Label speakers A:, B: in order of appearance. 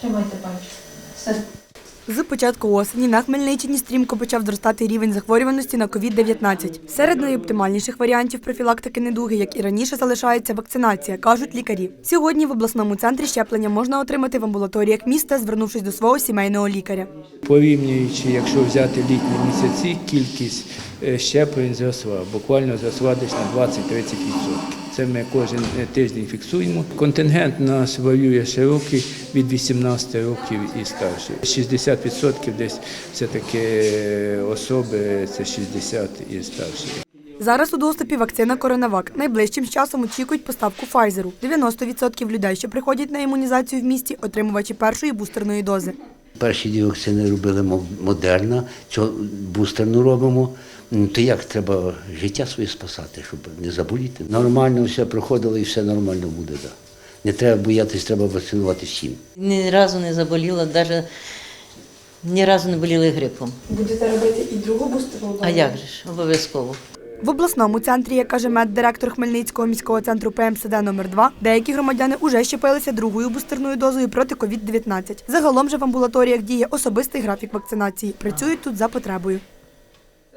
A: Тримайте пальчик. Все.
B: З початку осені на Хмельниччині стрімко почав зростати рівень захворюваності на COVID-19. Серед найоптимальніших варіантів профілактики недуги, як і раніше, залишається вакцинація, кажуть лікарі. Сьогодні в обласному центрі щеплення можна отримати в амбулаторіях міста, звернувшись до свого сімейного лікаря.
C: Порівнюючи, якщо взяти літні місяці, кількість е, щеплень зросла, буквально зросла десь на 20-30%. Це ми кожен е, тиждень фіксуємо. Контингент нас варює широкий від 18 років і старше. 60% десь все-таки е, особи це 60 і старші.
B: Зараз у доступі вакцина Коронавак. Найближчим часом очікують поставку Файзеру. 90% людей, що приходять на імунізацію в місті, отримувачі першої бустерної дози.
D: Перші дві вакцини робили модерна, цього бустерну робимо. Ну, То як треба життя своє спасати, щоб не заболіти? Нормально все проходило і все нормально буде. Да. Не треба боятись, треба вакцинувати всім.
E: Ні разу не заболіла, навіть ні разу не боліли грипом.
B: Будете робити і другу бустерну?
E: А як же ж? Обов'язково.
B: В обласному центрі, як каже меддиректор Хмельницького міського центру ПМСД номер 2 деякі громадяни уже щепилися другою бустерною дозою проти COVID-19. Загалом же в амбулаторіях діє особистий графік вакцинації. Працюють тут за потребою.